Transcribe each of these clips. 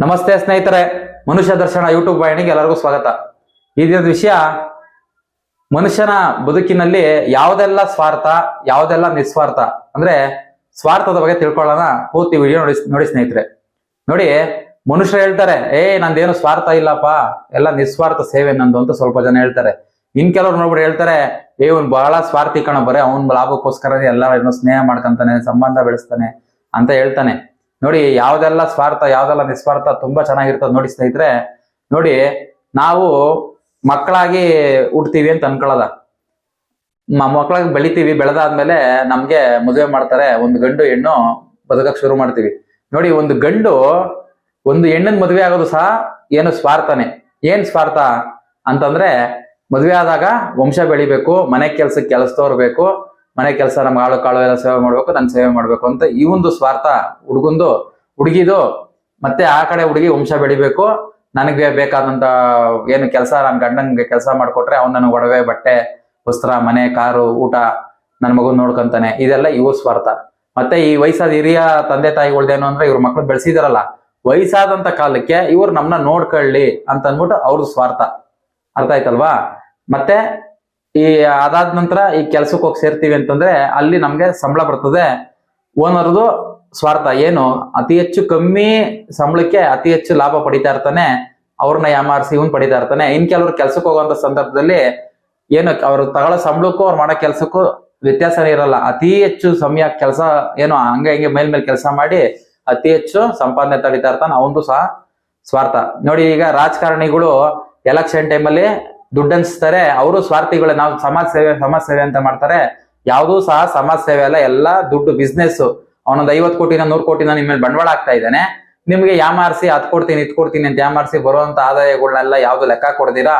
ನಮಸ್ತೆ ಸ್ನೇಹಿತರೆ, ಮನುಷ್ಯ ದರ್ಶನ ಯೂಟ್ಯೂಬ್ ವಾಹಿನಿಗೆ ಎಲ್ಲರಿಗೂ ಸ್ವಾಗತ. ಈ ದಿನದ ವಿಷಯ, ಮನುಷ್ಯನ ಬದುಕಿನಲ್ಲಿ ಯಾವುದೆಲ್ಲ ಸ್ವಾರ್ಥ, ಯಾವುದೆಲ್ಲ ನಿಸ್ವಾರ್ಥ? ಅಂದ್ರೆ ಸ್ವಾರ್ಥದ ಬಗ್ಗೆ ತಿಳ್ಕೊಳ್ಳೋಣ. ಪೂರ್ತಿ ವಿಡಿಯೋ ನೋಡಿ ನೋಡಿ ಸ್ನೇಹಿತರೆ. ನೋಡಿ ಮನುಷ್ಯರು ಹೇಳ್ತಾರೆ, ಏ, ನಂದೇನು ಸ್ವಾರ್ಥ ಇಲ್ಲಪ್ಪ, ಎಲ್ಲ ನಿಸ್ವಾರ್ಥ ಸೇವೆ ನಂದು ಅಂತ ಸ್ವಲ್ಪ ಜನ ಹೇಳ್ತಾರೆ. ಇನ್ ಕೆಲವ್ರು ನೋಡ್ಬಿಟ್ಟು ಹೇಳ್ತಾರೆ, ಏ ಒಂದು ಬಹಳ ಸ್ವಾರ್ಥಿ ಕಣ, ಬರೇ, ಅವ್ನ್ ಲಾಭಕ್ಕೋಸ್ಕರ ಎಲ್ಲ ಏನೋ ಸ್ನೇಹ ಮಾಡ್ಕೊಂತಾನೆ, ಸಂಬಂಧ ಬೆಳೆಸ್ತಾನೆ ಅಂತ ಹೇಳ್ತಾನೆ. ನೋಡಿ, ಯಾವ್ದೆಲ್ಲ ಸ್ವಾರ್ಥ, ಯಾವ್ದೆಲ್ಲ ನಿಸ್ವಾರ್ಥ ತುಂಬಾ ಚೆನ್ನಾಗಿರ್ತದೆ ನೋಡಿ ಸ್ನೇಹಿತರೆ. ನೋಡಿ, ನಾವು ಮಕ್ಕಳಾಗಿ ಹುಡ್ತೀವಿ ಅಂತ ಅನ್ಕೊಳ್ಳೋದ. ಮಕ್ಕಳಾಗಿ ಬೆಳಿತೀವಿ, ಬೆಳೆದಾದ್ಮೇಲೆ ನಮ್ಗೆ ಮದುವೆ ಮಾಡ್ತಾರೆ, ಒಂದು ಗಂಡು, ಹೆಣ್ಣು ಬದುಕಕ್ ಶುರು ಮಾಡ್ತೀವಿ. ನೋಡಿ, ಒಂದು ಗಂಡು, ಒಂದು ಹೆಣ್ಣನ್ ಮದುವೆ ಆಗೋದು ಸಹ ಏನು ಸ್ವಾರ್ಥನೇ. ಏನ್ ಸ್ವಾರ್ಥ? ಅಂತಂದ್ರೆ ಮದುವೆ ಆದಾಗ ವಂಶ ಬೆಳಿಬೇಕು, ಮನೆ ಕೆಲ್ಸಕ್ಕೆ ಕೆಲಸದವ್ರು ಬೇಕು ಮನೆ ಕೆಲಸ ನಮ್ಗೆ ಆಳು ಕಾಳು ಎಲ್ಲ ಸೇವೆ ಮಾಡ್ಬೇಕು, ನಾನು ಸೇವೆ ಮಾಡ್ಬೇಕು ಅಂತ ಈ ಒಂದು ಸ್ವಾರ್ಥ ಹುಡುಗಂದು ಹುಡುಗಿದು ಮತ್ತೆ ಆ ಕಡೆ ಹುಡುಗಿ ವಂಶ ಬೆಳಿಬೇಕು. ನನಗೆ ಬೇಕಾದಂತ ಏನು ಕೆಲಸ ನನ್ನ ಗಂಡನ್ಗೆ ಕೆಲಸ ಮಾಡ್ಕೊಟ್ರೆ ಅವ್ನು ನನಗೆ ಒಡವೆ, ಬಟ್ಟೆ, ವಸ್ತ್ರ, ಮನೆ, ಕಾರು, ಊಟ ನನ್ನ ಮಗು ನೋಡ್ಕೊಂತಾನೆ. ಇದೆಲ್ಲ ಇವು ಸ್ವಾರ್ಥ. ಮತ್ತೆ ಈ ವಯಸ್ಸಾದ ಹಿರಿಯ ತಂದೆ ತಾಯಿಗಳ್ದೇನು ಅಂದ್ರೆ ಇವ್ರ ಮಕ್ಳು ಬೆಳೆಸಿದಾರಲ್ಲ, ವಯಸ್ಸಾದಂತ ಕಾಲಕ್ಕೆ ಇವ್ರು ನಮ್ಮನ್ನ ನೋಡ್ಕೊಳ್ಳಿ ಅಂತ ಅಂದ್ಬಿಟ್ಟು ಅವ್ರದ್ದು ಸ್ವಾರ್ಥ. ಅರ್ಥ ಆಯ್ತಲ್ವಾ? ಮತ್ತೆ ಈ ಅದಾದ ನಂತರ ಈ ಕೆಲ್ಸಕ್ಕೆ ಹೋಗಿ ಸೇರ್ತೀವಿ ಅಂತಂದ್ರೆ ಅಲ್ಲಿ ನಮ್ಗೆ ಸಂಬಳ ಬರ್ತದೆ. ಓನರ್ದು ಸ್ವಾರ್ಥ. ಏನು? ಅತಿ ಹೆಚ್ಚು ಕಮ್ಮಿ ಸಂಬಳಕ್ಕೆ ಅತಿ ಹೆಚ್ಚು ಲಾಭ ಪಡಿತಾ ಇರ್ತಾನೆ. ಅವ್ರನ್ನ ಯಾಮಾರಿಸಿ ಇವನ್ ಪಡಿತಾ ಇರ್ತಾನೆ. ಇನ್ ಕೆಲವ್ರು ಕೆಲ್ಸಕ್ಕೆ ಹೋಗುವಂತ ಸಂದರ್ಭದಲ್ಲಿ ಏನು ಅವ್ರು ತಗೊಳ್ಳೋ ಸಂಬಳಕ್ಕೂ ಅವ್ರು ಮಾಡೋ ಕೆಲ್ಸಕ್ಕೂ ವ್ಯತ್ಯಾಸನೇ ಇರಲ್ಲ. ಅತಿ ಹೆಚ್ಚು ಸಮಯ ಕೆಲಸ ಏನು ಹಂಗ ಹಿಂಗೆ ಮೇಲ್ ಮೇಲೆ ಕೆಲಸ ಮಾಡಿ ಅತಿ ಹೆಚ್ಚು ಸಂಪಾದನೆ ತಡಿತಾ ಇರ್ತಾನೆ. ಅವನು ಸಹ ಸ್ವಾರ್ಥ. ನೋಡಿ ಈಗ ರಾಜಕಾರಣಿಗಳು ಎಲೆಕ್ಷನ್ ಟೈಮಲ್ಲಿ ದುಡ್ಡು ಅವರು ಸ್ವಾರ್ಥಿಗಳು, ನಾವು ಸಮಾಜ ಸೇವೆ ಸಮಾಜ ಸೇವೆ ಅಂತ ಮಾಡ್ತಾರೆ. ಯಾವುದೂ ಸಹ ಸಮಾಜ ಸೇವೆ ಅಲ್ಲ, ಎಲ್ಲ ದುಡ್ಡು ಬಿಸ್ನೆಸ್ ಅವನೊಂದು ಐವತ್ ಕೋಟಿನ, ನೂರು ಕೋಟಿನ ನಿಮ್ಮ ಮೇಲೆ ಬಂಡವಾಳ ಆಗ್ತಾ ಇದ್ದಾನೆ. ನಿಮ್ಗೆ ಯಾಮಾರಿಸಿ, ಅದ್ ಕೊಡ್ತೀನಿ, ಇದ್ ಕೊಡ್ತೀನಿ ಅಂತ ಯಾಮಾರಿಸಿ ಬರುವಂತ ಆದಾಯಗಳನ್ನೆಲ್ಲ ಯಾವ್ದು ಲೆಕ್ಕ ಕೊಡ್ದಿರಾ?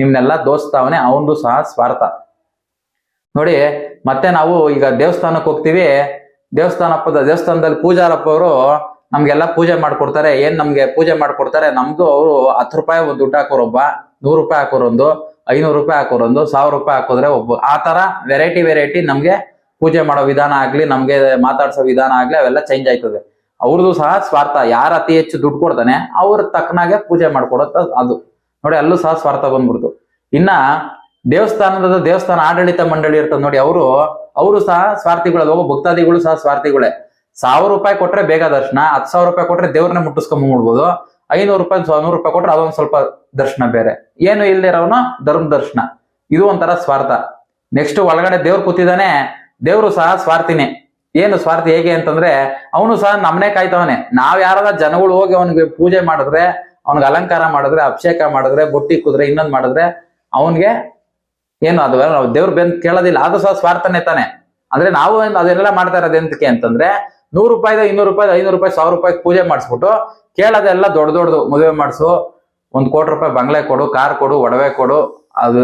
ನಿಮ್ನೆಲ್ಲ ದೋಸ್ತಾವನೆ, ಅವನದು ಸಹ ಸ್ವಾರ್ಥ. ನೋಡಿ, ಮತ್ತೆ ನಾವು ಈಗ ದೇವಸ್ಥಾನಕ್ಕೆ ಹೋಗ್ತೀವಿ. ದೇವಸ್ಥಾನಪ್ಪದ, ದೇವಸ್ಥಾನದಲ್ಲಿ ಪೂಜಾರಪ್ಪ ಅವರು ನಮ್ಗೆಲ್ಲ ಪೂಜೆ ಮಾಡ್ಕೊಡ್ತಾರೆ. ಏನ್ ನಮ್ಗೆ ಪೂಜೆ ಮಾಡ್ಕೊಡ್ತಾರೆ? ನಮ್ದು ಅವರು ಹತ್ತು ರೂಪಾಯಿ ಒಂದು ದುಡ್ಡು ಹಾಕೋರೊಬ್ಬ, ನೂರು ರೂಪಾಯಿ ಹಾಕೋರೊಂದು, ಐನೂರು ರೂಪಾಯಿ ಹಾಕೋರೊಂದು, ಸಾವಿರ ರೂಪಾಯಿ ಹಾಕೋದ್ರೆ ಒಬ್ಬ. ಆ ತರ ವೆರೈಟಿ ವೆರೈಟಿ ನಮ್ಗೆ ಪೂಜೆ ಮಾಡೋ ವಿಧಾನ ಆಗ್ಲಿ, ನಮ್ಗೆ ಮಾತಾಡ್ಸೋ ವಿಧಾನ ಆಗ್ಲಿ ಅವೆಲ್ಲ ಚೇಂಜ್ ಆಯ್ತದೆ. ಅವ್ರದ್ದು ಸಹ ಸ್ವಾರ್ಥ. ಯಾರು ಅತಿ ಹೆಚ್ಚು ದುಡ್ಡು ಕೊಡ್ತಾನೆ, ಅವ್ರ ತಕ್ಕನಾಗೆ ಪೂಜೆ ಮಾಡ್ಕೊಡತ್ತ ಅದು. ನೋಡಿ, ಅಲ್ಲೂ ಸಹ ಸ್ವಾರ್ಥ ಬಂದ್ಬಿಡ್ತು. ಇನ್ನ ದೇವಸ್ಥಾನದ ದೇವಸ್ಥಾನ ಆಡಳಿತ ಮಂಡಳಿ ಇರ್ತದೆ ನೋಡಿ, ಅವರು ಅವರು ಸಹ ಸ್ವಾರ್ಥಿಗಳು ಭಕ್ತಾದಿಗಳು ಸಹ ಸ್ವಾರ್ಥಿಗಳೇ. ಸಾವಿರ ರೂಪಾಯಿ ಕೊಟ್ರೆ ಬೇಗ ದರ್ಶನ, ಹತ್ತು ಸಾವಿರ ರೂಪಾಯಿ ಕೊಟ್ರೆ ದೇವ್ರನ್ನ ಮುಟ್ಟಿಸ್ಕೊಂಡ್ಬಿಡ್ಬೋದು ಐನೂರು ರೂಪಾಯಿ ನೂರು ರೂಪಾಯಿ ಕೊಟ್ರೆ ಅದೊಂದು ಸ್ವಲ್ಪ ದರ್ಶನ ಬೇರೆ. ಏನು ಇಲ್ದಿರೋನು ಧರ್ಮ ದರ್ಶನ. ಇದು ಒಂಥರ ಸ್ವಾರ್ಥ. ನೆಕ್ಸ್ಟ್ ಒಳಗಡೆ ದೇವ್ರು ಕೂತಿದ್ದಾನೆ, ದೇವ್ರು ಸಹ ಸ್ವಾರ್ಥಿನೇ. ಏನು ಸ್ವಾರ್ಥ ಹೇಗೆ ಅಂತಂದ್ರೆ, ಅವನು ಸಹ ನಮ್ಮನೆ ಕಾಯ್ತವನೆ. ನಾವ್ ಯಾರಾದ ಜನಗಳು ಹೋಗಿ ಅವನಿಗೆ ಪೂಜೆ ಮಾಡಿದ್ರೆ, ಅವನಿಗೆ ಅಲಂಕಾರ ಮಾಡಿದ್ರೆ, ಅಭಿಷೇಕ ಮಾಡಿದ್ರೆ, ಬುಟ್ಟಿ ಕುದ್ರೆ, ಇನ್ನೊಂದ್ ಮಾಡಿದ್ರೆ, ಅವನ್ಗೆ ಏನು ಅದು ನಾವು ದೇವ್ರ ಬೆನ್ ಕೇಳೋದಿಲ್ಲ. ಅದು ಸಹ ಸ್ವಾರ್ಥನೇ ತಾನೆ. ಅಂದ್ರೆ ನಾವು ಅದನ್ನೆಲ್ಲ ಮಾಡ್ತಾ ಇರೋದು ಅಂತಂದ್ರೆ ನೂರು ರೂಪಾಯಿದ, ಇನ್ನೂರು ರೂಪಾಯಿದ, ಐನೂರು ರೂಪಾಯಿ ಸಾವಿರ ರೂಪಾಯಿ ಪೂಜೆ ಮಾಡಿಸ್ಬಿಟ್ಟು ಕೇಳೋದೆಲ್ಲ ದೊಡ್ಡ ದೊಡ್ಡದು ಮದುವೆ ಮಾಡಿಸು. ಒಂದು ಕೋಟಿ ರೂಪಾಯಿ ಬಂಗ್ಲೆ ಕೊಡು, ಕಾರ್ ಕೊಡು, ಒಡವೆ ಕೊಡು, ಅದು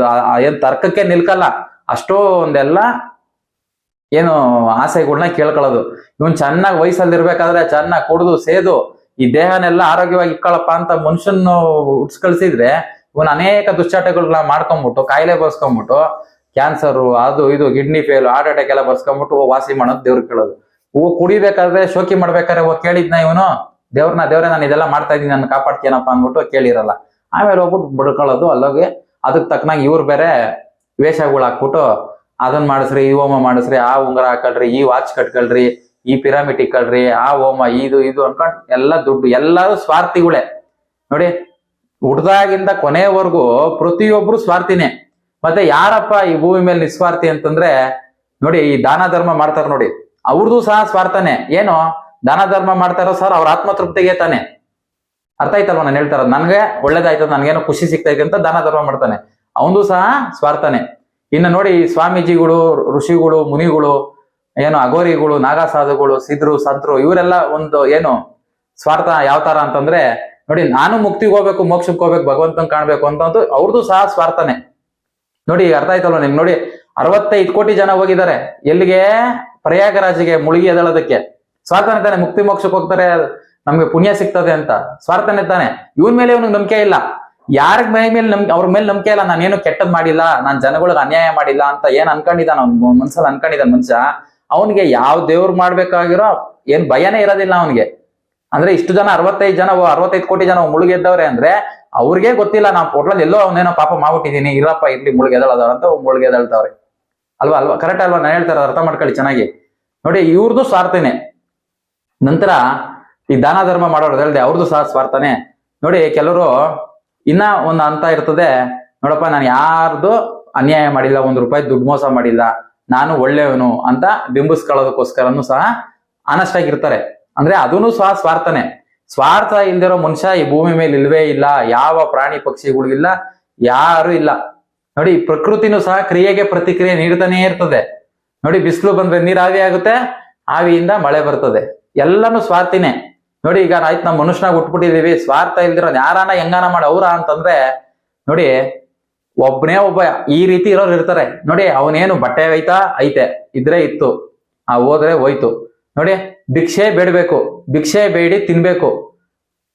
ಏನು ತರ್ಕಕ್ಕೆ ನಿಲ್ಕಲ್ಲ. ಅಷ್ಟೊಂದೆಲ್ಲ ಏನು ಆಸೆಗಳನ್ನ ಕೇಳ್ಕೊಳ್ಳೋದು. ಇವನ್ ಚೆನ್ನಾಗಿ ವಯಸ್ಸಲ್ಲಿ ಇರ್ಬೇಕಾದ್ರೆ ಚೆನ್ನಾಗಿ ಕೊಡುದು, ಸೇದು, ಈ ದೇಹನೆಲ್ಲ ಆರೋಗ್ಯವಾಗಿ ಇಕ್ಕಳಪ್ಪ ಅಂತ ಮನುಷ್ಯನ ಉಟ್ಸ್ ಕಳ್ಸಿದ್ರೆ ಇವನ್ ಅನೇಕ ದುಶ್ಚಟಗಳನ್ನ ಮಾಡ್ಕೊಂಡ್ಬಿಟ್ಟು ಕಾಯಿಲೆ ಬರ್ಸ್ಕೊಂಡ್ಬಿಟ್ಟು ಕ್ಯಾನ್ಸರ್, ಅದು ಇದು, ಕಿಡ್ನಿ ಫೇಲ್ ಹಾರ್ಟ್ ಅಟ್ಯಾಕ್ ಎಲ್ಲ ಬರ್ಸ್ಕೊಂಡ್ಬಿಟ್ಟು ಹೋಗ್ ವಾಸಿ ಮಾಡೋದು ದೇವ್ರಿಗೆ ಕೇಳೋದು. ಹೂ ಕುಡಿಬೇಕಾದ್ರೆ, ಶೋಕಿ ಮಾಡ್ಬೇಕಾದ್ರೆ ಹೋಗಿ ಕೇಳಿದ್ನ ಇವನು? ದೇವ್ರನ್ನ, ದೇವ್ರೆ, ನಾನು ಇದೆಲ್ಲ ಮಾಡ್ತಾ ಇದ್ದೀನಿ ನನ್ನ ಕಾಪಾಡ್ತೀನಪ್ಪ ಅಂದ್ಬಿಟ್ಟು ಕೇಳಿರಲ್ಲ. ಆಮೇಲೆ ಹೋಗ್ಬಿಟ್ಟು ಬಡ್ಕೊಳ್ಳೋದು, ಅಲ್ಲೋಗಿ ಅದಕ್ಕೆ ತಕ್ಕನಾಗಿ ಇವ್ರು ಬೇರೆ ವೇಷಗಳು ಹಾಕ್ಬಿಟ್ಟು ಅದನ್ನ ಮಾಡಿಸ್ರಿ, ಈ ಹೋಮ ಮಾಡಿಸ್ರಿ, ಆ ಉಂಗುರ ಹಾಕಳ್ರಿ, ಈ ವಾಚ್ ಕಟ್ಕೊಳ್ರಿ, ಈ ಪಿರಾಮಿಡ್ ಇಕ್ಕಳ್ರಿ, ಆ ಹೋಮ, ಇದು ಇದು ಅನ್ಕೊಂಡ್ ಎಲ್ಲ ದುಡ್ಡು, ಎಲ್ಲರೂ ಸ್ವಾರ್ಥಿಗಳೇ. ನೋಡಿ ಹುಡ್ದಾಗಿಂದ ಕೊನೆಯವರೆಗೂ ಪ್ರತಿಯೊಬ್ರು ಸ್ವಾರ್ಥಿನೇ. ಮತ್ತೆ ಯಾರಪ್ಪ ಈ ಭೂಮಿ ಮೇಲೆ ನಿಸ್ವಾರ್ಥಿ ಅಂತಂದ್ರೆ, ನೋಡಿ, ಈ ದಾನ ಧರ್ಮ ಮಾಡ್ತಾರ ನೋಡಿ. ಅವ್ರದ್ದು ಸಹ ಸ್ವಾರ್ಥನೇ. ಏನು? ದಾನ ಧರ್ಮ ಮಾಡ್ತಾರೋ ಸರ್ ಅವ್ರ ಆತ್ಮತೃಪ್ತಿಗೆ ತಾನೆ. ಅರ್ಥ ಆಯ್ತಲ್ವ ನಾನು ಹೇಳ್ತಾರ ನನ್ಗೆ ಒಳ್ಳೇದಾಯ್ತದ ನನ್ಗೇನೋ ಖುಷಿ ಸಿಗ್ತೈತೆ ಅಂತ ದಾನ ಧರ್ಮ ಮಾಡ್ತಾನೆ. ಅವನು ಸಹ ಸ್ವಾರ್ಥನೆ. ಇನ್ನು ನೋಡಿ ಸ್ವಾಮೀಜಿಗಳು, ಋಷಿಗಳು, ಮುನಿಗಳು, ಏನು ಅಗೋರಿಗಳು ನಾಗಸಾಧುಗಳು, ಸಿದ್ರು, ಸಂತರು, ಇವರೆಲ್ಲ ಒಂದು ಏನು ಸ್ವಾರ್ಥ ಯಾವ ತರ ಅಂತಂದ್ರೆ, ನೋಡಿ ನಾನು ಮುಕ್ತಿಗೆ ಹೋಗ್ಬೇಕು, ಮೋಕ್ಷಕ್ಕೆ ಹೋಗ್ಬೇಕು, ಭಗವಂತನ ಕಾಣ್ಬೇಕು ಅಂತ ಅವ್ರದ್ದು ಸಹ ಸ್ವಾರ್ಥನೆ. ನೋಡಿ ಅರ್ಥ ಆಯ್ತಲ್ವ ನಿಮ್ಗೆ? ನೋಡಿ ಅರವತ್ತೈದು ಕೋಟಿ ಜನ ಹೋಗಿದ್ದಾರೆ. ಎಲ್ಲಿಗೆ? ಪ್ರಯಾಗರಾಜಿಗೆ ಮುಳುಗಿ ಎದಳೋದಕ್ಕೆ ಸ್ವಾರ್ಥನೆ ತಾನೆ, ಮುಕ್ತಿ ಮೋಕ್ಷಕ್ಕೆ ಹೋಗ್ತಾರೆ, ನಮ್ಗೆ ಪುಣ್ಯ ಸಿಗ್ತದೆ ಅಂತ. ಸ್ವಾರ್ಥನೆ ತಾನೆ. ಇವನ್ ಮೇಲೆ ಇವನಿಗೆ ನಂಬಿಕೆ ಇಲ್ಲ. ಯಾರ ಮೈ ಮೇಲೆ ನಮ್, ಅವ್ರ ಮೇಲೆ ನಂಬಿಕೆ ಇಲ್ಲ, ನಾನೇನು ಕೆಟ್ಟದ್ ಮಾಡಿಲ್ಲ, ನಾನ್ ಜನಗಳಿಗೆ ಅನ್ಯಾಯ ಮಾಡಿಲ್ಲ ಅಂತ ಏನ್ ಅನ್ಕೊಂಡಿದ್ದಾನ ಅವ್ನ ಮನ್ಸಲ್ಲಿ ಅನ್ಕೊಂಡಿದ್ದಾನ ಮನುಷ್ಯ, ಅವನಿಗೆ ಯಾವ ದೇವ್ರು ಮಾಡ್ಬೇಕಾಗಿರೋ ಏನ್ ಭಯನೇ ಇರೋದಿಲ್ಲ ಅವನಿಗೆ. ಅಂದ್ರೆ ಇಷ್ಟು ಜನ, ಅರವತ್ತೈದು ಜನ, ಅರವತ್ತೈದು ಕೋಟಿ ಜನ ಮುಳುಗೆದ್ದವ್ರೆ ಅಂದ್ರೆ ಅವ್ರಿಗೆ ಗೊತ್ತಿಲ್ಲ ನಾವು ಹೋಟ್ಲಲ್ಲಿ ಎಲ್ಲೋ ಅವನೇನೋ ಪಾಪ ಮಾಡ್ಬಿಟ್ಟಿದೀನಿ ಇರಪ್ಪ ಇರ್ಲಿ ಮುಳುಗೆದಳದವ್ರ ಅಂತ ಮುಳುಗೆದಳ್ತಾವ್ರೆ ಅಲ್ವಾ ಅಲ್ವಾ? ಕರೆಕ್ಟ್ ಅಲ್ವಾ? ನಾನು ಹೇಳ್ತಾರೆ ಅರ್ಥ ಮಾಡ್ಕೊಳ್ಳಿ ಚೆನ್ನಾಗಿ. ನೋಡಿ ಇವ್ರದ್ದು ಸ್ವಾರ್ಥನೇ. ನಂತರ ಈ ದಾನ ಧರ್ಮ ಮಾಡೋರು ಹೇಳ್ದೆ ಅವ್ರದ್ದು ಸಹ ಸ್ವಾರ್ಥನೇ. ನೋಡಿ, ಕೆಲವರು ಇನ್ನ ಒಂದು ಹಂತ ಇರ್ತದೆ. ನೋಡಪ್ಪ, ನಾನು ಯಾರ್ದು ಅನ್ಯಾಯ ಮಾಡಿಲ್ಲ, ಒಂದ್ ರೂಪಾಯಿ ದುಡ್ಡು ಮೋಸ ಮಾಡಿಲ್ಲ, ನಾನು ಒಳ್ಳೆಯವನು ಅಂತ ಬಿಂಬಿಸ್ಕೊಳ್ಳೋದಕ್ಕೋಸ್ಕರನು ಸಹ ಆನೆಸ್ಟ್ ಆಗಿರ್ತಾರೆ. ಅಂದ್ರೆ ಅದೂ ಸಹ ಸ್ವಾರ್ಥನೇ. ಸ್ವಾರ್ಥ ಇಲ್ದಿರೋ ಮನುಷ್ಯ ಈ ಭೂಮಿ ಮೇಲೆ ಇಲ್ವೇ ಇಲ್ಲ, ಯಾವ ಪ್ರಾಣಿ ಪಕ್ಷಿಗಳಿಗಿಲ್ಲ ಯಾರು ಇಲ್ಲ. ನೋಡಿ, ಪ್ರಕೃತಿನೂ ಸಹ ಕ್ರಿಯೆಗೆ ಪ್ರತಿಕ್ರಿಯೆ ನೀಡ್ತಾನೆ ಇರ್ತದೆ. ನೋಡಿ, ಬಿಸಿಲು ಬಂದ್ರೆ ನೀರ್ ಆವಿ ಆಗುತ್ತೆ, ಆವಿಯಿಂದ ಮಳೆ ಬರ್ತದೆ. ಎಲ್ಲಾನು ಸ್ವಾರ್ಥಿನೇ. ನೋಡಿ, ಈಗ ಆಯ್ತು ನಮ್ಮ ಮನುಷ್ಯನಾಗ ಉಟ್ಬಿಟ್ಟಿದೀವಿ, ಸ್ವಾರ್ಥ ಇಲ್ದಿರೋ ಯಾರಾನ ಹೆಂಗಾನ ಮಾಡಿ ಅವ್ರ ಅಂತಂದ್ರೆ, ನೋಡಿ ಒಬ್ಬನೇ ಒಬ್ಬ ಈ ರೀತಿ ಇರೋರು ಇರ್ತಾರೆ. ನೋಡಿ, ಅವನೇನು ಬಟ್ಟೆ ಐತಾ ಐತೆ, ಇದ್ರೆ ಇತ್ತು, ಆ ಹೋದ್ರೆ ಹೋಯ್ತು. ನೋಡಿ, ಭಿಕ್ಷೆ ಬೇಡಬೇಕು, ಭಿಕ್ಷೆ ಬೇಡಿ ತಿನ್ಬೇಕು.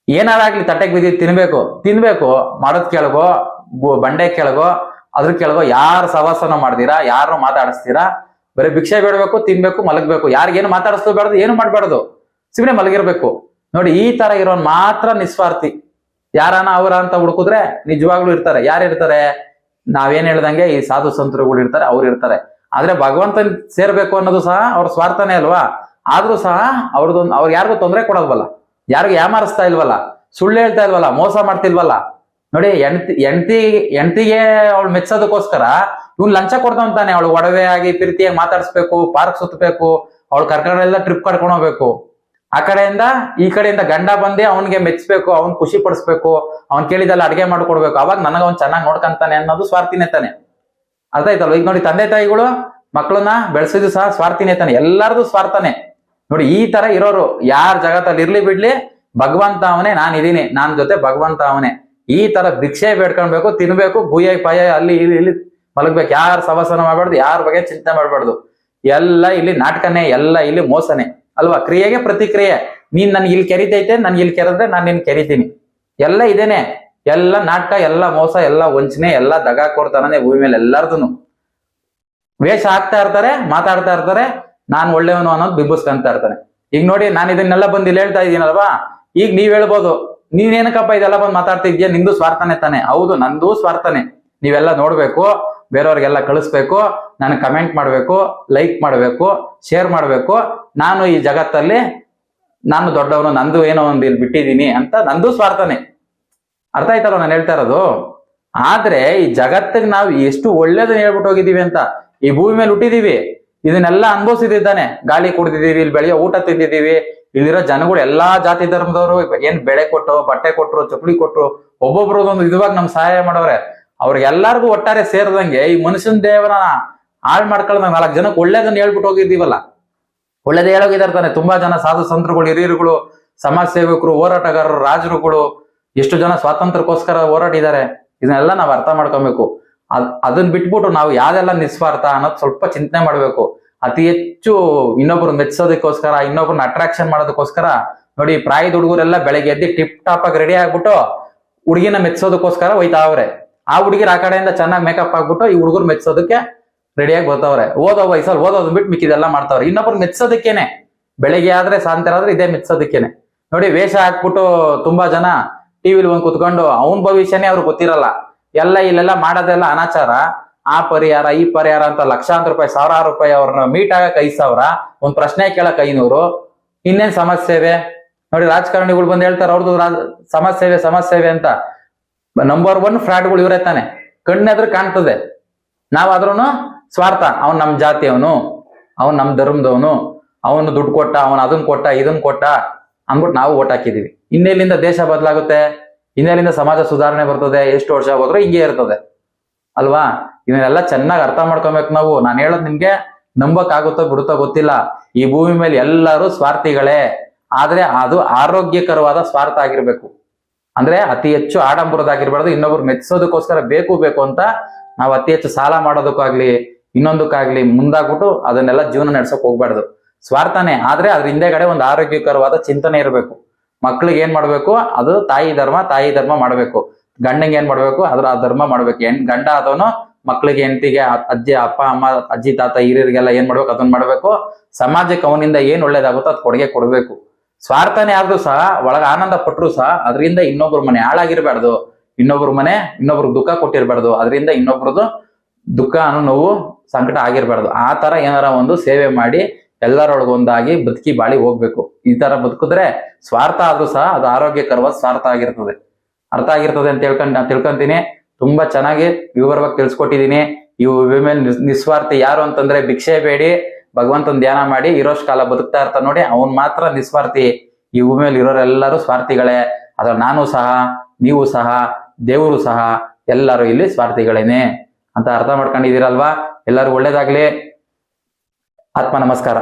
ಏನಾರಾಗ್ಲಿ ತಟ್ಟೆಗೆ ಬಿದ್ದಿ ತಿನ್ಬೇಕು ತಿನ್ಬೇಕು, ಮಾಡೋದ್ ಕೆಳಗೋ ಬಂಡೆ ಕೆಳಗೋ ಅದ್ರ ಕೆಳಗ ಯಾರು ಸವಾಸನ ಮಾಡ್ತೀರಾ ಯಾರು ಮಾತಾಡಿಸ್ತೀರಾ ಬರೀ ಭಿಕ್ಷೆ ಬೇಡಬೇಕು, ತಿನ್ಬೇಕು, ಮಲಗಬೇಕು. ಯಾರಿಗೇನು ಮಾತಾಡಿಸ್ಲು ಏನು ಮಾಡ್ಬಾರ್ದು. ಸುಮ್ಮನೆ ಮಲಗಿರ್ಬೇಕು. ನೋಡಿ, ಈ ತರ ಇರೋನ್ ಮಾತ್ರ ನಿಸ್ವಾರ್ಥಿ. ಯಾರಾನ ಅವರ ಅಂತ ಹುಡುಕಿದ್ರೆ ನಿಜವಾಗ್ಲೂ ಇರ್ತಾರೆ. ಯಾರು ಇರ್ತಾರೆ? ನಾವೇನ್ ಹೇಳ್ದಂಗೆ ಈ ಸಾಧು ಸಂತರುಗಳು ಇರ್ತಾರೆ, ಅವ್ರು ಇರ್ತಾರೆ. ಆದ್ರೆ ಭಗವಂತನ್ ಸೇರ್ಬೇಕು ಅನ್ನೋದು ಸಹ ಅವ್ರ ಸ್ವಾರ್ಥನೇ ಅಲ್ವಾ? ಆದ್ರೂ ಸಹ ಅವ್ರದೊಂದು, ಅವ್ರು ಯಾರಿಗೂ ತೊಂದರೆ ಕೊಡೋದ್ವಲ್ಲ ಯಾರಿಗೂ ಯಾಮಾರಿಸ್ತಾ ಇಲ್ವಲ್ಲ? ಸುಳ್ಳು ಹೇಳ್ತಾ ಇಲ್ವಲ್ಲ? ಮೋಸ ಮಾಡ್ತಿಲ್ವಲ್ಲ? ನೋಡಿ ಹೆಂಡತಿ ಹೆಂಡತಿ ಹೆಂಡತಿಗೆ ಅವಳು ಮೆಚ್ಚೋದಕ್ಕೋಸ್ಕರ ಇವ್ನು ಲಂಚ ಕೊಡ್ತಾವಂತಾನೆ ಅವಳು ಒಡವೆ ಆಗಿ ಪ್ರೀತಿಯಾಗಿ ಮಾತಾಡಿಸ್ಬೇಕು ಪಾರ್ಕ್ ಸುತ್ತಬೇಕು ಅವಳು ಕರ್ಕೊಂಡೆಲ್ಲ ಟ್ರಿಪ್ ಕರ್ಕೊಂಡು ಹೋಗ್ಬೇಕು. ಆ ಕಡೆಯಿಂದ, ಈ ಕಡೆಯಿಂದ ಗಂಡ ಬಂದೆ ಅವನ್ಗೆ ಮೆಚ್ಚಬೇಕು ಅವ್ನ್ ಖುಷಿ ಪಡಿಸ್ಬೇಕು, ಅವ್ನ್ ಕೇಳಿದಲ್ಲ ಅಡಿಗೆ ಮಾಡ್ಕೊಡ್ಬೇಕು. ಅವಾಗ ನನಗ ಅವ್ನ್ ಚೆನ್ನಾಗಿ ನೋಡ್ಕಂತಾನೆ ಅನ್ನೋದು ಸ್ವಾರ್ಥಿನೇ ತಾನೆ. ಅರ್ಥ ಈಗ ನೋಡಿ ತಂದೆ ತಾಯಿಗಳು ಮಕ್ಕಳನ್ನ ಬೆಳೆಸಿದ್ರು ಸಹ ಸ್ವಾರ್ಥಿನೇ ತಾನೆ. ಎಲ್ಲಾರ್ದು ಸ್ವಾರ್ಥನೇ. ನೋಡಿ ಈ ತರ ಇರೋರು ಯಾರ ಜಗತ್ತಲ್ಲಿ ಇರ್ಲಿ ಬಿಡ್ಲಿ, ಭಗವಂತ ಅವನೇ ನಾನ್ ಇದೀನಿ ನಾನ್ ಜೊತೆ ಭಗವಂತ ಅವನೇ. ಈ ತರ ಭಿಕ್ಷೆ ಬೇಡ್ಕೊಳ್ಬೇಕು, ತಿನ್ಬೇಕು ಭೂಯ ಪಾಯ ಅಲ್ಲಿ ಇಲ್ಲಿ ಇಲ್ಲಿ ಮಲಗ್ಬೇಕು. ಯಾರು ಸವಾಸನ ಮಾಡಬಾರ್ದು, ಯಾರ ಬಗ್ಗೆ ಚಿಂತೆ ಮಾಡಬಾರ್ದು. ಎಲ್ಲ ಇಲ್ಲಿ ನಾಟಕನೇ, ಎಲ್ಲ ಇಲ್ಲಿ ಮೋಸನೆ. ಅಲ್ವಾ? ಕ್ರಿಯೆಗೆ ಪ್ರತಿಕ್ರಿಯೆ. ನೀನ್ ನನ್ಗೆ ಇಲ್ಲಿ ಕೆರಿತೈತೆ, ನನ್ಗೆ ಇಲ್ಲಿ ಕೆರೆದ್ರೆ ನಾನು ನಿನ್ ಕೆರಿತೀನಿ. ಎಲ್ಲ ಇದೇನೆ. ಎಲ್ಲ ನಾಟಕ, ಎಲ್ಲ ಮೋಸ, ಎಲ್ಲ ವಂಚನೆ, ಎಲ್ಲ ದಗಾಕೋರ್ತನೇ ಭೂಮಿ ಮೇಲೆ ಎಲ್ಲಾರ್ದು ವೇಷ ಹಾಕ್ತಾ ಇರ್ತಾರೆ, ಮಾತಾಡ್ತಾ ಇರ್ತಾರೆ, ನಾನು ಒಳ್ಳೆಯವನು ಅನ್ನೋದು ಬಿಂಬಿಸ್ಕೊಂತ ಇರ್ತಾನೆ ಈಗ ನೋಡಿ, ನಾನು ಇದನ್ನೆಲ್ಲ ಬಂದು ಇಲ್ಲಿ ಹೇಳ್ತಾ ಇದ್ದೀನಲ್ವಾ ಈಗ ನೀವ್ ಹೇಳ್ಬೋದು. ನೀನೇನಕ್ಕಪ್ಪ ಇದೆಲ್ಲ ಬಂದು ಮಾತಾಡ್ತಾ ಇದೀಯ ನಿಂದು ಸ್ವಾರ್ಥನೆ ತಾನೆ. ಹೌದು, ನಂದು ಸ್ವಾರ್ಥನೆ. ನೀವೆಲ್ಲ ನೋಡ್ಬೇಕು, ಬೇರೆಯವ್ರಿಗೆಲ್ಲ ಕಳಿಸ್ಬೇಕು, ನಾನು ಕಮೆಂಟ್ ಮಾಡ್ಬೇಕು ಲೈಕ್ ಮಾಡ್ಬೇಕು ಶೇರ್ ಮಾಡ್ಬೇಕು. ನಾನು ಈ ಜಗತ್ತಲ್ಲಿ ನಾನು ದೊಡ್ಡವನು ನಂದು ಏನೋ ಒಂದು ಇಲ್ಲಿ ಬಿಟ್ಟಿದ್ದೀನಿ ಅಂತ ನಂದು ಸ್ವಾರ್ಥನೆ. ಅರ್ಥ ಆಯ್ತಲ್ಲ ನಾನು ಹೇಳ್ತಾ ಇರೋದು? ಆದ್ರೆ ಈ ಜಗತ್ತಿಗೆ ನಾವು ಎಷ್ಟು ಒಳ್ಳೇದನ್ನ ಹೇಳ್ಬಿಟ್ಟು ಹೋಗಿದ್ದೀವಿ ಅಂತ. ಈ ಭೂಮಿ ಮೇಲೆ ಹುಟ್ಟಿದೀವಿ. ಇದನ್ನೆಲ್ಲ ಅನುಭವಿಸಿದ್ದಾನೆ ಗಾಳಿ ಕುಡ್ದಿದೀವಿ, ಇಲ್ಲಿ ಬೆಳೆಯೋ ಊಟ ತಿಂದಿದೀವಿ ಇಲ್ಲಿರೋ ಜನಗಳು ಎಲ್ಲಾ ಜಾತಿ ಧರ್ಮದವರು, ಏನ್ ಬೆಳೆ ಕೊಟ್ಟು, ಬಟ್ಟೆ ಕೊಟ್ಟರು ಚಪ್ಪಲಿ ಕೊಟ್ಟರು ಒಬ್ಬೊಬ್ರು ಒಂದು ಇದುವಾಗಿ ನಮ್ ಸಹಾಯ ಮಾಡವ್ರೆ ಅವ್ರಿಗೆಲ್ಲಾರ್ಗು ಒಟ್ಟಾರೆ ಸೇರದಂಗೆ ಈ ಮನುಷ್ಯನ ದೇವರ ಹಾಳು ಮಾಡ್ಕೊಳ್ಳೋದು ನಾಲ್ಕು ಜನಕ್ಕೆ ಒಳ್ಳೇದನ್ನ ಹೇಳ್ಬಿಟ್ಟು ಹೋಗಿದ್ದೀವಲ್ಲ. ಒಳ್ಳೇದೇ ಹೇಳೋಗಿದ್ದಾರೆ ತಾನೆ. ತುಂಬಾ ಜನ ಸಾಧು ಸಂತರುಗಳು, ಹಿರಿಯರುಗಳು, ಸಮಾಜ ಸೇವಕರು, ಹೋರಾಟಗಾರರು, ರಾಜರುಗಳು, ಎಷ್ಟು ಜನ ಸ್ವಾತಂತ್ರ್ಯಕ್ಕೋಸ್ಕರ ಹೋರಾಡಿದ್ದಾರೆ. ಇದನ್ನೆಲ್ಲ ನಾವು ಅರ್ಥ ಮಾಡ್ಕೊಬೇಕು. ಅದ್ ಅದನ್ನ ಬಿಟ್ಬಿಟ್ಟು ನಾವು ಯಾವ್ದೆಲ್ಲ ನಿಸ್ವಾರ್ಥ ಅನ್ನೋದು ಸ್ವಲ್ಪ ಚಿಂತನೆ ಮಾಡ್ಬೇಕು. ಅತಿ ಹೆಚ್ಚು ಇನ್ನೊಬ್ರು ಮೆಚ್ಚೋದಕ್ಕೋಸ್ಕರ ಇನ್ನೊಬ್ರನ್ನ ಅಟ್ರಾಕ್ಷನ್ ಮಾಡೋದಕ್ಕೋಸ್ಕರ, ನೋಡಿ ಪ್ರಾಯದ ಹುಡುಗರೆಲ್ಲ ಬೆಳಗ್ಗೆ ಎದ್ದು ಟಿಪ್ ಟಾಪ್ ಆಗಿ ರೆಡಿ ಆಗ್ಬಿಟ್ಟು ಹುಡುಗಿನ ಮೆಚ್ಚೋದಕ್ಕೋಸ್ಕರ ಹೋಯ್ತಾವ್ರೆ. ಆ ಹುಡುಗಿರ ಆ ಕಡೆಯಿಂದ ಚೆನ್ನಾಗಿ ಮೇಕಪ್ ಆಗ್ಬಿಟ್ಟು ಈ ಹುಡುಗರು ಮೆಚ್ಚೋದಕ್ಕೆ ರೆಡಿಯಾಗಿ ಬರ್ತಾವ್ರೆ. ಓದೋ ವಯಸ್ಸಲ್ಲಿ ಓದೋದು ಬಿಟ್ಟು ಮಿಕ್ಕಿದೆಲ್ಲ ಮಾಡ್ತಾವ್ರೆ. ಇನ್ನೊಬ್ರು ಮೆಚ್ಚೋದಕ್ಕೇನೆ ಬೆಳಿಗ್ಗೆ ಆದ್ರೆ ಸಾಯಂಕಾಲ ಆದ್ರೆ ಇದೇ ಮೆಚ್ಚೋದಕ್ಕೇನೆ ನೋಡಿ ವೇಷ ಹಾಕ್ಬಿಟ್ಟು ತುಂಬಾ ಜನ ಟಿವಿಲಿ ಒಂದ್ ಕುತ್ಕೊಂಡು, ಅವನ್ ಭವಿಷ್ಯನೇ ಅವ್ರಿಗೆ ಗೊತ್ತಿರಲ್ಲ. ಎಲ್ಲ ಇಲ್ಲೆಲ್ಲ ಮಾಡೋದೆಲ್ಲ ಅನಾಚಾರ. ಆ ಪರಿಹಾರ, ಈ ಪರಿಹಾರ ಅಂತ ಲಕ್ಷಾಂತರ ರೂಪಾಯಿ, ಸಾವಿರಾರು ರೂಪಾಯಿ ಅವ್ರನ್ನ ಮೀಟ್ ಆಗಕ್ ಐದ್ ಸಾವಿರ, ಒಂದ್ ಪ್ರಶ್ನೆ ಕೇಳಕ್ ಐನೂರು. ಇನ್ನೇನ್ ಸಮಾಜ ಸೇವೆ? ನೋಡಿ, ರಾಜಕಾರಣಿಗಳು ಬಂದು ಹೇಳ್ತಾರೆ ಅವ್ರದ್ದು ಸಮಸ್ಯೆ ಸಮಾಜ ಸೇವೆ ಸಮಾಜ ಸೇವೆ ಅಂತ. ನಂಬರ್ ಒನ್ ಫ್ರಾಡ್ಗಳು ಇವರೇ ತಾನೆ. ಕಣ್ಣೆದ್ರೆ ಕಾಣ್ತದೆ. ನಾವಾದ್ರೂ ಸ್ವಾರ್ಥ. ಅವ್ನ್ ನಮ್ ಜಾತಿಯವನು, ಅವನ್ ನಮ್ ಧರ್ಮದವನು, ಅವನು ದುಡ್ಡು ಕೊಟ್ಟ, ಅವನ್ ಅದನ್ ಕೊಟ್ಟ, ಇದನ್ ಕೊಟ್ಟ ಅಂದ್ಬಿಟ್ಟು ನಾವು ಓಟ್ ಹಾಕಿದೀವಿ. ಇನ್ನೆಲ್ಲಿಂದ ದೇಶ ಬದಲಾಗುತ್ತೆ? ಇನ್ನೆಲ್ಲಿಂದ ಸಮಾಜ ಸುಧಾರಣೆ ಬರ್ತದೆ? ಎಷ್ಟು ವರ್ಷ ಹೋದ್ರೂ ಹಿಂಗೆ ಇರ್ತದೆ. ಅಲ್ವಾ? ಇವನ್ನೆಲ್ಲ ಚೆನ್ನಾಗಿ ಅರ್ಥ ಮಾಡ್ಕೊಬೇಕು ನಾವು. ನಾನು ಹೇಳೋದ್ ನಿಮ್ಗೆ ನಂಬಕ್ ಆಗುತ್ತೋ ಬಿಡುತ್ತೋ ಗೊತ್ತಿಲ್ಲ. ಈ ಭೂಮಿ ಮೇಲೆ ಎಲ್ಲರೂ ಸ್ವಾರ್ಥಿಗಳೇ. ಆದ್ರೆ ಅದು ಆರೋಗ್ಯಕರವಾದ ಸ್ವಾರ್ಥ ಆಗಿರ್ಬೇಕು. ಅಂದ್ರೆ ಅತಿ ಹೆಚ್ಚು ಆಡಂಬರದಾಗಿರ್ಬಾರ್ದು ಇನ್ನೊಬ್ರು ಮೆಚ್ಚೋದಕ್ಕೋಸ್ಕರ ಬೇಕು ಬೇಕು ಅಂತ ನಾವು ಅತಿ ಹೆಚ್ಚು ಸಾಲ ಮಾಡೋದಕ್ಕಾಗ್ಲಿ, ಇನ್ನೊಂದಕ್ಕಾಗ್ಲಿ ಮುಂದಾಗ್ಬಿಟ್ಟು ಅದನ್ನೆಲ್ಲ ಜೀವನ ನಡ್ಸಕ್ ಹೋಗ್ಬಾರ್ದು. ಸ್ವಾರ್ಥನೇ. ಆದ್ರೆ ಅದ್ರ ಹಿಂದೆಗಡೆ ಒಂದು ಆರೋಗ್ಯಕರವಾದ ಚಿಂತನೆ ಇರಬೇಕು. ಮಕ್ಳಿಗೆ ಏನ್ ಮಾಡ್ಬೇಕು? ಅದು ತಾಯಿ ಧರ್ಮ ತಾಯಿ ಧರ್ಮ ಮಾಡ್ಬೇಕು. ಗಂಡಂಗೆ ಏನ್ ಮಾಡ್ಬೇಕು? ಅದ್ರ ಆ ಧರ್ಮ ಮಾಡ್ಬೇಕು. ಹೆಣ್, ಗಂಡ ಆದವನು ಮಕ್ಳಿಗೆ, ಹೆಂಡತಿಗೆ ಅಜ್ಜಿ, ಅಪ್ಪ, ಅಮ್ಮ, ಅಜ್ಜಿ, ತಾತ, ಹಿರಿಯರಿಗೆಲ್ಲ ಏನ್ ಮಾಡ್ಬೇಕು, ಅದನ್ನ ಮಾಡ್ಬೇಕು. ಸಮಾಜಕ್ಕೆ ಅವನಿಂದ ಏನ್ ಒಳ್ಳೇದಾಗುತ್ತೋ ಅದ್ ಕೊಡುಗೆ ಕೊಡ್ಬೇಕು. ಸ್ವಾರ್ಥನೇ ಆದ್ರೂ ಸಹ, ಒಳಗ ಆನಂದ ಪಟ್ರು ಸಹ, ಅದರಿಂದ ಇನ್ನೊಬ್ರ ಮನೆ ಹಾಳಾಗಿರ್ಬಾರ್ದು. ಇನ್ನೊಬ್ರ ಮನೆ ಇನ್ನೊಬ್ರು ದುಃಖ ಕೊಟ್ಟಿರ್ಬಾರ್ದು. ಅದರಿಂದ ಇನ್ನೊಬ್ರದ್ದು ದುಃಖ ಅನ್ನೋ ನೋವು ಸಂಕಟ ಆಗಿರ್ಬಾರ್ದು. ಆ ತರ ಏನಾರ ಒಂದು ಸೇವೆ ಮಾಡಿ ಎಲ್ಲರೊಳಗೊಂದಾಗಿ ಬದುಕಿ ಬಾಳಿ ಹೋಗ್ಬೇಕು. ಈ ತರ ಬದುಕಿದ್ರೆ ಸ್ವಾರ್ಥ ಆದ್ರೂ ಸಹ ಅದು ಆರೋಗ್ಯಕರವಾದ ಸ್ವಾರ್ಥ ಆಗಿರ್ತದೆ. ಅರ್ಥ ಆಗಿರ್ತದೆ ಅಂತ ತಿಳ್ಕೊಂಡ್, ತಿಳ್ಕೊಂತೀನಿ. ತುಂಬಾ ಚೆನ್ನಾಗಿ ವಿವರವಾಗಿ ತಿಳಿಸ್ಕೊಟ್ಟಿದ್ದೀನಿ ಈ ವಿಮೆನ್ ನಿಸ್ವಾರ್ಥಿ ಯಾರು ಅಂತಂದ್ರೆ ಭಿಕ್ಷೆ ಬೇಡಿ, ಭಗವಂತನ ಧ್ಯಾನ ಮಾಡಿ, ಇರೋಷ್ಟು ಕಾಲ ಬದುಕ್ತಾ ಇರ್ತಾನೆ ನೋಡಿ, ಅವ್ನ್ ಮಾತ್ರ ನಿಸ್ವಾರ್ಥಿ. ಈ ಭೂಮಿಯಲ್ಲಿ ಇರೋರೆಲ್ಲರೂ ಸ್ವಾರ್ಥಿಗಳೇ. ಅದ್ರ ನಾನು ಸಹ, ನೀವು ಸಹ, ದೇವರು ಸಹ, ಎಲ್ಲರೂ ಇಲ್ಲಿ ಸ್ವಾರ್ಥಿಗಳೇನೆ. ಅಂತ ಅರ್ಥ ಮಾಡ್ಕೊಂಡಿದ್ದೀರಲ್ವಾ? ಎಲ್ಲರೂ ಒಳ್ಳೇದಾಗ್ಲಿ. ಆತ್ಮ ನಮಸ್ಕಾರ.